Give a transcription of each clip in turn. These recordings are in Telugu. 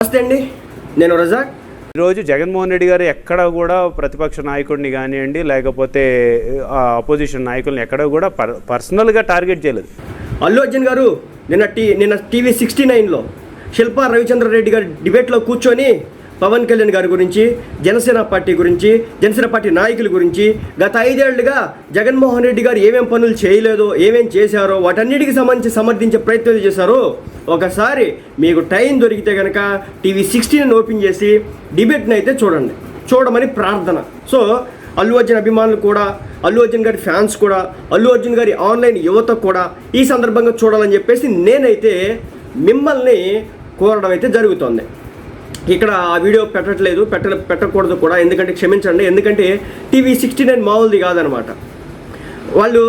నమస్తే అండి. నేను రజాక్. ఈరోజు జగన్మోహన్ రెడ్డి గారు ఎక్కడ కూడా ప్రతిపక్ష నాయకుడిని కానివ్వండి లేకపోతే ఆ అపోజిషన్ నాయకుల్ని ఎక్కడ కూడా పర్ పర్సనల్గా టార్గెట్ చేయలేదు. అల్లు అర్జున్ గారు నిన్న టీ నిన్న టీవీ సిక్స్టీ నైన్లో శిల్పా రవిచంద్ర రెడ్డి గారి డిబేట్లో కూర్చొని పవన్ కళ్యాణ్ గారి గురించి జనసేన పార్టీ గురించి జనసేన పార్టీ నాయకుల గురించి గత ఐదేళ్ళుగా జగన్మోహన్ రెడ్డి గారు ఏమేం పనులు చేయలేదో ఏమేం చేశారో వాటన్నిటికి సంబంధించి సమర్థించే ప్రయత్నం చేశారో ఒకసారి మీకు టైం దొరికితే కనుక టీవీ సిక్స్టీన్ ఓపెన్ చేసి డిబేట్ని అయితే చూడండి. చూడమని ప్రార్థన. సో అల్లు అర్జున్ అభిమానులు కూడా అల్లు అర్జున్ గారి ఫ్యాన్స్ కూడా అల్లు అర్జున్ గారి ఆన్లైన్ యువత కూడా ఈ సందర్భంగా చూడాలని చెప్పేసి నేనైతే మిమ్మల్ని కోరడం అయితే జరుగుతోంది. ఇక్కడ ఆ వీడియో పెట్టట్లేదు పెట్ట పెట్టకూడదు కూడా. ఎందుకంటే క్షమించండి. ఎందుకంటే టీవీ సిక్స్టీ నైన్ మామూలుది కాదనమాట. వాళ్ళు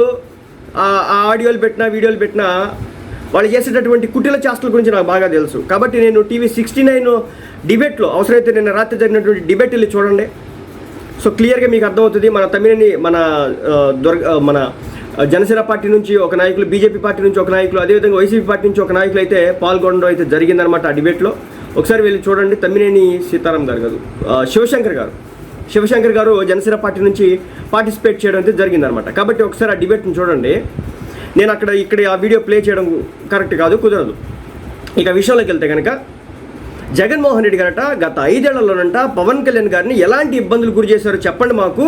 ఆ ఆడియోలు పెట్టినా వీడియోలు పెట్టినా వాళ్ళు చేసేటటువంటి కుటీల చేష్టల గురించి నాకు బాగా తెలుసు. కాబట్టి నేను టీవీ సిక్స్టీ నైన్ డిబేట్లో అవసరమైతే నిన్న రాత్రి జరిగినటువంటి డిబేట్ వెళ్ళి చూడండి. సో క్లియర్గా మీకు అర్థమవుతుంది. మన తమిళని మన దొరగ దుర్గ మన జనసేన పార్టీ నుంచి ఒక నాయకులు బీజేపీ పార్టీ నుంచి ఒక నాయకులు అదేవిధంగా వైసీపీ పార్టీ నుంచి ఒక నాయకులు అయితే పాల్గొనడం అయితే జరిగిందనమాట ఆ డిబేట్లో. ఒకసారి వెళ్ళి చూడండి. తమ్మినేని సీతారాం గారు కాదు. శివశంకర్ గారు. శివశంకర్ గారు జనసేన పార్టీ నుంచి పార్టిసిపేట్ చేయడం అయితే జరిగిందనమాట కాబట్టి ఒకసారి ఆ డిబేట్ని చూడండి. నేను అక్కడ ఇక్కడ ఆ వీడియో ప్లే చేయడం కరెక్ట్ కాదు కుదరదు. ఇక విషయంలోకి వెళ్తే కనుక జగన్మోహన్ రెడ్డి గారట గత ఐదేళ్ళలోనంట పవన్ కళ్యాణ్ గారిని ఎలాంటి ఇబ్బందులు గురి చేశారో చెప్పండి మాకు.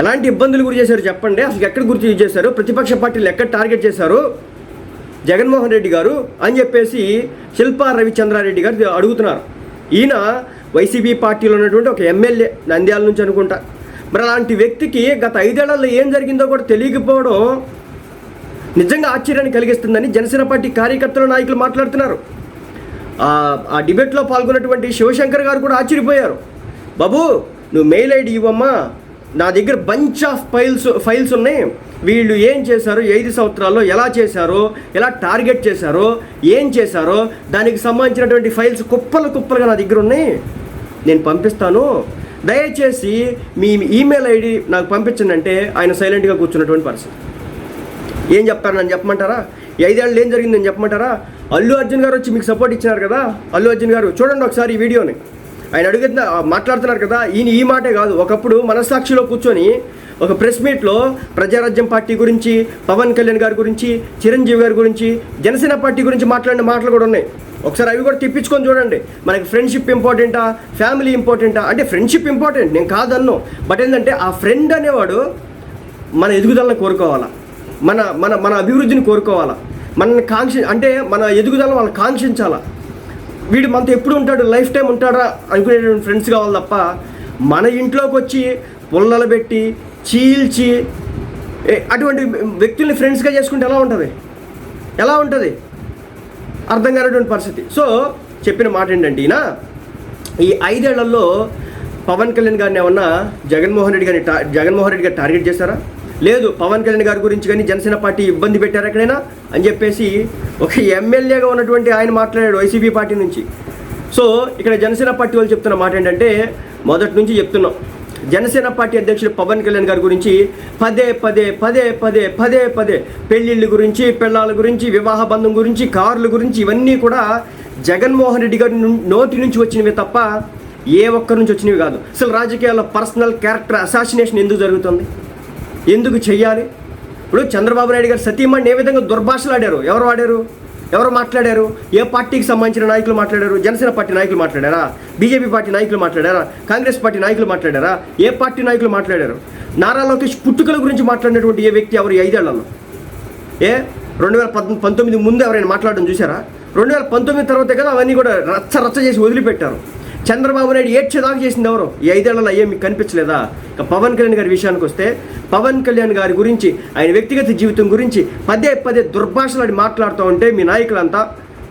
ఎలాంటి ఇబ్బందులు గురి చేశారో చెప్పండి. అసలు ఎక్కడ గుర్తు యూజ్ చేశారు? ప్రతిపక్ష పార్టీలు ఎక్కడ టార్గెట్ చేశారు? జగన్మోహన్ రెడ్డి గారు అని చెప్పేసి శిల్పా రవిచంద్రారెడ్డి గారు అడుగుతున్నారు. ఈయన వైసీపీ పార్టీలో ఉన్నటువంటి ఒక ఎమ్మెల్యే నంద్యాల నుంచి అనుకుంటా. మరి అలాంటి వ్యక్తికి గత ఐదేళ్ళలో ఏం జరిగిందో కూడా తెలియకపోవడం నిజంగా ఆశ్చర్యాన్ని కలిగిస్తుందని జనసేన పార్టీ కార్యకర్తల నాయకులు మాట్లాడుతున్నారు. ఆ- డిబేట్లో పాల్గొన్నటువంటి శివశంకర్ గారు కూడా ఆశ్చర్యపోయారు. బాబు నువ్వు మెయిల్ ఐడి ఇవ్వమ్మా. నా దగ్గర బంచ్ ఆఫ్ ఫైల్స్ ఫైల్స్ ఉన్నాయి. వీళ్ళు ఏం చేశారు? ఐదు సంవత్సరాల్లో ఎలా చేశారో? ఎలా టార్గెట్ చేశారో? ఏం చేశారో? దానికి సంబంధించినటువంటి ఫైల్స్ కుప్పలు కుప్పలుగా నా దగ్గర ఉన్నాయి. నేను పంపిస్తాను. దయచేసి మీ ఈమెయిల్ ఐడి నాకు పంపించండి అంటే ఆయన సైలెంట్గా కూర్చున్నటువంటి పరిస్థితి. ఏం చెప్తారు? నన్ను చెప్పమంటారా? ఐదేళ్ళు ఏం జరిగిందని చెప్పమంటారా? అల్లు అర్జున్ గారు వచ్చి మీకు సపోర్ట్ ఇచ్చినారు కదా? అల్లు అర్జున్ గారు చూడండి ఒకసారి ఈ వీడియోని ఆయన అడిగిన మాట్లాడుతున్నారు కదా ఈయన ఈ మాటే కాదు. ఒకప్పుడు మనస్సాక్షిలో కూర్చొని ఒక ప్రెస్ మీట్లో ప్రజారాజ్యం పార్టీ గురించి పవన్ కళ్యాణ్ గారి గురించి చిరంజీవి గారి గురించి జనసేన పార్టీ గురించి మాట్లాడిన మాటలు కూడా ఉన్నాయి. ఒకసారి అవి కూడా తెప్పించుకొని చూడండి. మనకి ఫ్రెండ్షిప్ ఇంపార్టెంటా? ఫ్యామిలీ ఇంపార్టెంటా? అంటే ఫ్రెండ్షిప్ ఇంపార్టెంట్ నేను కాదన్ను. బట్ ఏంటంటే ఆ ఫ్రెండ్ అనేవాడు మన ఎదుగుదలను కోరుకోవాలా. మన మన మన అభివృద్ధిని కోరుకోవాలా. మనల్ని కాంక్ష అంటే మన ఎదుగుదల వాళ్ళని కాంక్షించాలా. వీడు మనతో ఎప్పుడు ఉంటాడు? లైఫ్ టైం ఉంటాడా? అనుకునేటువంటి ఫ్రెండ్స్ కావాలి తప్ప మన ఇంట్లోకి వచ్చి పుల్లలు పెట్టి చీల్చి అటువంటి వ్యక్తుల్ని ఫ్రెండ్స్గా చేసుకుంటే ఎలా ఉంటుంది? ఎలా ఉంటుంది? అర్థం కానటువంటి పరిస్థితి. సో చెప్పిన మాట ఏంటంటే ఈయన ఈ ఐదేళ్ళలో పవన్ కళ్యాణ్ గారిని ఏమన్నా జగన్మోహన్ రెడ్డి గారిని టా- జగన్మోహన్ రెడ్డి గారు టార్గెట్ చేశారా? లేదు పవన్ కళ్యాణ్ గారి గురించి కానీ జనసేన పార్టీ ఇబ్బంది పెట్టారు ఎక్కడైనా అని చెప్పేసి ఒక ఎమ్మెల్యేగా ఉన్నటువంటి ఆయన మాట్లాడాడు వైసీపీ పార్టీ నుంచి. సో ఇక్కడ జనసేన పార్టీ వాళ్ళు చెప్తున్న మాట ఏంటంటే మొదటి నుంచి చెప్తున్నాం. జనసేన పార్టీ అధ్యక్షుడు పవన్ కళ్యాణ్ గారి గురించి పదే పదే పదే పదే పదే పదే పెళ్ళిళ్ళ గురించి పెళ్ళాల గురించి వివాహ బంధం గురించి కార్ల గురించి ఇవన్నీ కూడా జగన్మోహన్ రెడ్డి గారి ను- నోటి నుంచి వచ్చినవి తప్ప ఏ ఒక్కరి నుంచి వచ్చినవి కాదు. అసలు రాజకీయాల్లో పర్సనల్ క్యారెక్టర్ అసాసినేషన్ ఎందుకు జరుగుతుంది? ఎందుకు చెయ్యాలి? ఇప్పుడు చంద్రబాబు నాయుడు గారు సతీమణి ఏ విధంగా దుర్భాషలు ఆడారు ఎవరు ఆడారు ఎవరు మాట్లాడారు? ఏ పార్టీకి సంబంధించిన నాయకులు మాట్లాడారు? జనసేన పార్టీ నాయకులు మాట్లాడారా? బీజేపీ పార్టీ నాయకులు మాట్లాడారా? కాంగ్రెస్ పార్టీ నాయకులు మాట్లాడారా? ఏ పార్టీ నాయకులు మాట్లాడారు? నారా లోకేష్ పుట్టుకల గురించి మాట్లాడినటువంటి ఏ వ్యక్తి ఎవరు ఐదేళ్ళలో? ఏ? రెండు వేల పద్ పంతొమ్మిది ముందు ఎవరైనా మాట్లాడడం చూసారా రెండు వేల పంతొమ్మిది తర్వాతే కదా అవన్నీ కూడా రచ్చ రచ్చ చేసి వదిలిపెట్టారు. చంద్రబాబు నాయుడు ఏడ్చేదాకా చేసింది ఎవరు? ఈ ఐదేళ్ళలో ఏం మీకు కనిపించలేదా? ఇక పవన్ కళ్యాణ్ గారి విషయానికి వస్తే పవన్ కళ్యాణ్ గారి గురించి ఆయన వ్యక్తిగత జీవితం గురించి పదే పదే దుర్భాషలాడి మాట్లాడుతూ ఉంటే మీ నాయకులంతా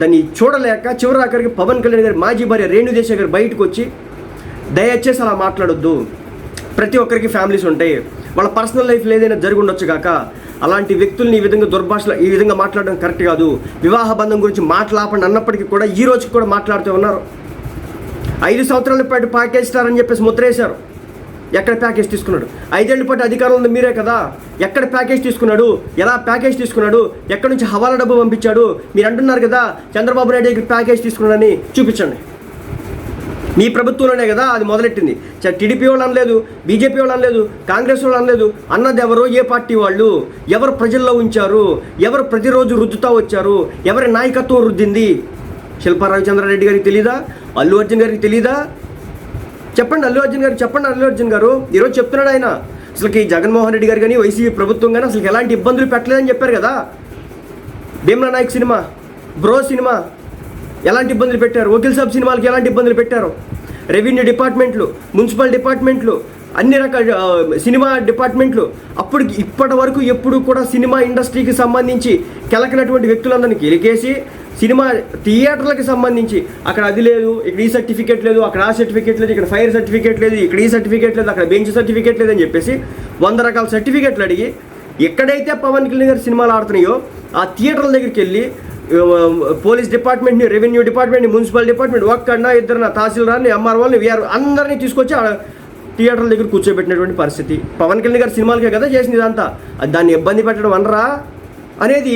దాన్ని చూడలేక చివరాఖరికి పవన్ కళ్యాణ్ గారి మాజీ భార్య రేణుదేశ గారు బయటకు వచ్చి దయచేసి అలా మాట్లాడొద్దు. ప్రతి ఒక్కరికి ఫ్యామిలీస్ ఉంటాయి. వాళ్ళ పర్సనల్ లైఫ్లో ఏదైనా జరిగి ఉండొచ్చు కాక అలాంటి వ్యక్తుల్ని ఈ విధంగా దుర్భాషలు ఈ విధంగా మాట్లాడడం కరెక్ట్ కాదు. వివాహ బంధం గురించి మాట్లాపండి అన్నప్పటికీ కూడా ఈ రోజు కూడా మాట్లాడుతూ ఉన్నారు. ఐదు సంవత్సరాల పాటు అని చెప్పేసి ముద్రేశారు. ఎక్కడ ప్యాకేజ్ తీసుకున్నాడు? ఐదేళ్ళ పాటు అధికారంలో ఉంది మీరే కదా. ఎక్కడ ప్యాకేజ్ తీసుకున్నాడు? ఎలా ప్యాకేజ్ తీసుకున్నాడు? ఎక్కడి నుంచి హవాలా డబ్బు పంపించాడు? మీరు అంటున్నారు కదా చంద్రబాబు నాయుడు దగ్గర ప్యాకేజ్ తీసుకున్నాడని చూపించండి. మీ ప్రభుత్వంలోనే కదా అది మొదలెట్టింది. టీడీపీ వాళ్ళు అనలేదు బీజేపీ వాళ్ళు అనలేదు కాంగ్రెస్ వాళ్ళు అనలేదు. అన్నది ఎవరు ఏ పార్టీ వాళ్ళు? ఎవరు ప్రజల్లో ఉంచారు? ఎవరు ప్రతిరోజు రుద్దుతా వచ్చారు? ఎవరి నాయకత్వం రుద్దింది? శిల్పా రవిచంద్రారెడ్డి గారికి తెలీదా? అల్లు అర్జున్ గారికి తెలీదా? చెప్పండి అల్లు అర్జున్ గారు చెప్పండి అల్లు అర్జున్ గారు. ఈరోజు చెప్తున్నాడు ఆయన. అసలుకి జగన్మోహన్ రెడ్డి గారు కానీ వైసీపీ ప్రభుత్వం కానీ అసలు ఎలాంటి ఇబ్బందులు పెట్టలేదని చెప్పారు కదా. Bheemla Nayak cinema Bro cinema ఎలాంటి ఇబ్బందులు పెట్టారు? వకీల్ సాబ్ సినిమాలకి ఎలాంటి ఇబ్బందులు పెట్టారు? రెవెన్యూ డిపార్ట్మెంట్లు మున్సిపల్ డిపార్ట్మెంట్లు అన్ని రకాల సినిమా డిపార్ట్మెంట్లు. అప్పుడు ఇప్పటి వరకు ఎప్పుడు కూడా సినిమా ఇండస్ట్రీకి సంబంధించి కెలకినటువంటి వ్యక్తులందరినీ కెలికేసి సినిమా థియేటర్లకు సంబంధించి అక్కడ అది లేదు ఇక్కడ ఈ సర్టిఫికేట్ లేదు అక్కడ ఆ సర్టిఫికేట్ లేదు ఇక్కడ ఫైర్ సర్టిఫికేట్ లేదు ఇక్కడ ఈ సర్టిఫికేట్ లేదు అక్కడ బెంచ్ సర్టిఫికేట్ లేదని చెప్పేసి వంద రకాల సర్టిఫికేట్లు అడిగి ఎక్కడైతే పవన్ కళ్యాణ్ గారి సినిమాలు ఆడుతున్నాయో ఆ థియేటర్ల దగ్గరికి వెళ్ళి పోలీస్ డిపార్ట్మెంట్ని రెవెన్యూ డిపార్ట్మెంట్ని మున్సిపల్ డిపార్ట్మెంట్ ఒక్కడన్నా ఇద్దరు తహసీల్దార్ని ఎంఆర్ఓని వీఆర్ అందరినీ తీసుకొచ్చి థియేటర్ల దగ్గర కూర్చోబెట్టినటువంటి పరిస్థితి. పవన్ కళ్యాణ్ గారి సినిమాలకే కదా చేసింది ఇదంతా. అది దాన్ని ఇబ్బంది పెట్టడం అనరా? అనేది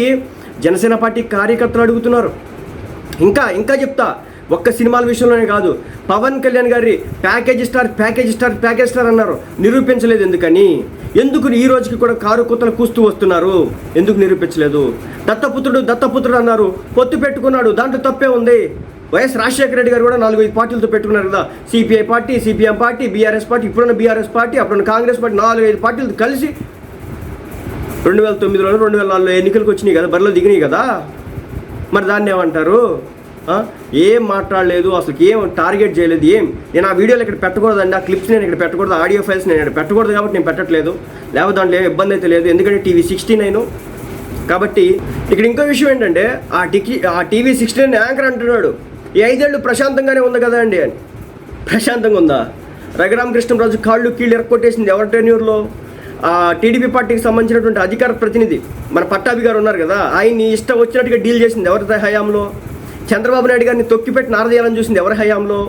జనసేన పార్టీ కార్యకర్తలు అడుగుతున్నారు. ఇంకా ఇంకా చెప్తా ఒక్క సినిమాల విషయంలోనే కాదు పవన్ కళ్యాణ్ గారి package star package star package star అన్నారు. నిరూపించలేదు ఎందుకని? ఎందుకు ఈ రోజుకి కూడా కారు కుత్తలు కూస్తూ వస్తున్నారు? ఎందుకు నిరూపించలేదు? దత్తపుత్రుడు దత్తపుత్రుడు అన్నారు. పొత్తు పెట్టుకున్నాడు. దాంట్లో తప్పే ఉంది. వైఎస్ రాజశేఖర రెడ్డి గారు కూడా నాలుగు ఐదు పార్టీలతో పెట్టుకున్నారు కదా. CPI party CPM party BRS party ఇప్పుడున్న బీఆర్ఎస్ పార్టీ అప్పుడున్న కాంగ్రెస్ పార్టీ నాలుగు ఐదు పార్టీలతో కలిసి రెండు వేల తొమ్మిదిలో రెండు వేల నాలుగులో ఎన్నికలకు వచ్చినాయి కదా? బరిలో దిగినాయి కదా? మరి దాన్ని ఏమంటారు? ఏం మాట్లాడలేదు అసలు ఏం టార్గెట్ చేయలేదు ఏం? నేను ఆ వీడియోలు ఇక్కడ పెట్టకూడదండి ఆ క్లిప్స్ నేను ఇక్కడ పెట్టకూడదు ఆడియో ఫైల్స్ నేను ఇక్కడ పెట్టకూడదు కాబట్టి నేను పెట్టట్లేదు. లేకపోతే దాంట్లో ఏం ఇబ్బంది అయితే లేదు ఎందుకంటే టీవీ సిక్స్టీ నైన్ కాబట్టి ఇక్కడ ఇంకో విషయం ఏంటంటే ఆ టికీ ఆ టీవీ సిక్స్టీ నైన్ యాంకర్ అంటున్నాడు ఈ ఐదేళ్ళు ప్రశాంతంగానే ఉంది కదా అండి అని. ప్రశాంతంగా ఉందా? రఘురామకృష్ణరాజు కాళ్ళు కీళ్ళు ఎరక్కొట్టేసింది ఎవరి టెన్యూర్లో? టీడీపీ పార్టీకి సంబంధించినటువంటి అధికార ప్రతినిధి మన పట్టాభి గారు ఉన్నారు కదా ఆయన్ని ఇష్టం వచ్చినట్టుగా డీల్ చేసింది ఎవరి హయాంలో? చంద్రబాబు నాయుడు గారిని తొక్కిపెట్టి నారదీయాలని చూసింది ఎవరి హయాంలో?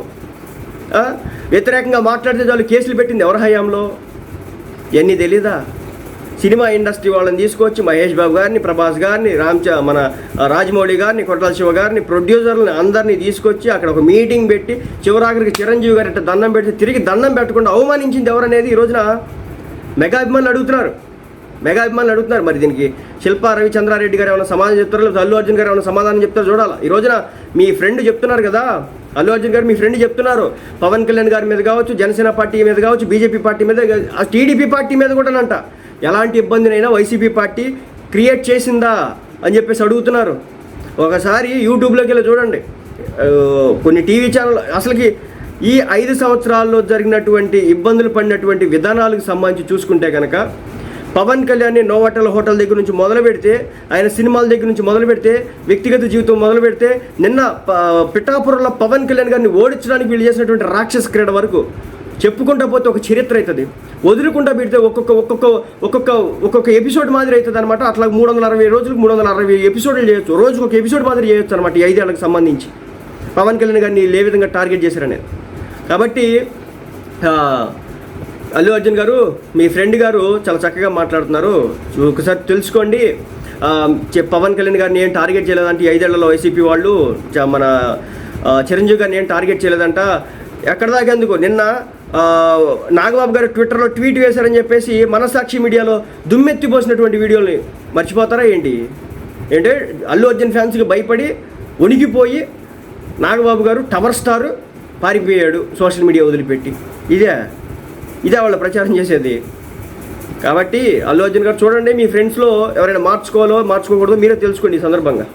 వ్యతిరేకంగా మాట్లాడితే వాళ్ళు కేసులు పెట్టింది ఎవరి హయాంలో? ఇవన్నీ తెలీదా? సినిమా ఇండస్ట్రీ వాళ్ళని తీసుకొచ్చి మహేష్ బాబు గారిని ప్రభాస్ గారిని రామ్చ మన రాజమౌళి గారిని కొట్టాల శివ గారిని ప్రొడ్యూసర్లని అందరినీ తీసుకొచ్చి అక్కడ ఒక మీటింగ్ పెట్టి చివరాఖరికి చిరంజీవి గారి ఇట్ట దండం పెడితే తిరిగి దండం పెట్టకుండా అవమానించింది ఎవరనేది ఈ రోజున? మెగా అభిమానులు అడుగుతున్నారు. మెగా అభిమానులు అడుగుతున్నారు. మరి దీనికి శిల్పా రవిచంద్రారెడ్డి గారు ఏమైనా సమాధానం చెప్తారో లేదా అల్లు అర్జున్ గారు ఏమైనా సమాధానం చెప్తారో చూడాలి? ఈ రోజున మీ ఫ్రెండ్ చెప్తున్నారు కదా? అల్లు అర్జున్ గారు మీ ఫ్రెండ్ చెప్తున్నారు. పవన్ కళ్యాణ్ గారి మీద కావచ్చు జనసేన పార్టీ మీద కావచ్చు బీజేపీ పార్టీ మీద ఆ టీడీపీ పార్టీ మీద కూడానంట. ఎలాంటి ఇబ్బందినైనా వైసీపీ పార్టీ క్రియేట్ చేసిందా అని చెప్పేసి అడుగుతున్నారు. ఒకసారి యూట్యూబ్లోకి వెళ్ళి చూడండి. కొన్ని టీవీ ఛానల్ అసలుకి ఈ ఐదు సంవత్సరాల్లో జరిగినటువంటి ఇబ్బందులు పడినటువంటి విధానాలకు సంబంధించి చూసుకుంటే కనుక పవన్ కళ్యాణ్ని నోవాటల్ హోటల్ దగ్గర నుంచి మొదలు పెడితే ఆయన సినిమాల దగ్గర నుంచి మొదలు పెడితే వ్యక్తిగత జీవితం మొదలు పెడితే నిన్న పిఠాపురంలో పవన్ కళ్యాణ్ గారిని ఓడించడానికి వీళ్ళు చేసినటువంటి రాక్షస క్రీడ వరకు చెప్పుకుంటా పోతే ఒక చరిత్ర అవుతుంది. వదులుకుంటా పెడితే ఒక్కొక్క ఒక్కొక్క ఒక్కొక్క ఒక్కొక్క ఎపిసోడ్ మాదిరి అవుతుంది అనమాట అట్లా మూడు వందల అరవై రోజులకు మూడు వందల అరవై ఎపిసోడ్లు చేయొచ్చు. రోజుకు ఒక ఎపిసోడ్ మాదిరి చేయొచ్చు అనమాట ఈ ఐదేళ్ళకు సంబంధించి. పవన్ కళ్యాణ్ గారిని ఏ విధంగా టార్గెట్ చేశారనేది. కాబట్టి అల్లు అర్జున్ గారు మీ ఫ్రెండ్ గారు చాలా చక్కగా మాట్లాడుతున్నారు. ఒకసారి తెలుసుకోండి. పవన్ కళ్యాణ్ గారిని ఏం టార్గెట్ చేయలేదంటే ఐదేళ్ళలో వైసీపీ వాళ్ళు మన చిరంజీవి గారిని ఏం టార్గెట్ చేయలేదంట. ఎక్కడ దాకా ఎందుకు? నిన్న నాగబాబు గారు ట్విట్టర్లో ట్వీట్ వేశారని చెప్పేసి మనసాక్షి మీడియాలో దుమ్మెత్తిపోసినటువంటి వీడియోని మర్చిపోతారా ఏంటి? ఏంటంటే అల్లు అర్జున్ ఫ్యాన్స్కి భయపడి వణికిపోయి నాగబాబు గారు టవర్ స్టారు. పారిపోయాడు సోషల్ మీడియా వదిలిపెట్టి. ఇదే ఇదే వాళ్ళ ప్రచారం చేసేది. కాబట్టి అల్లు అర్జున్ గారు చూడండి మీ ఫ్రెండ్స్లో ఎవరైనా మార్చుకోవాలో మార్చుకోకూడదో మీరే తెలుసుకోండి ఈ సందర్భంగా.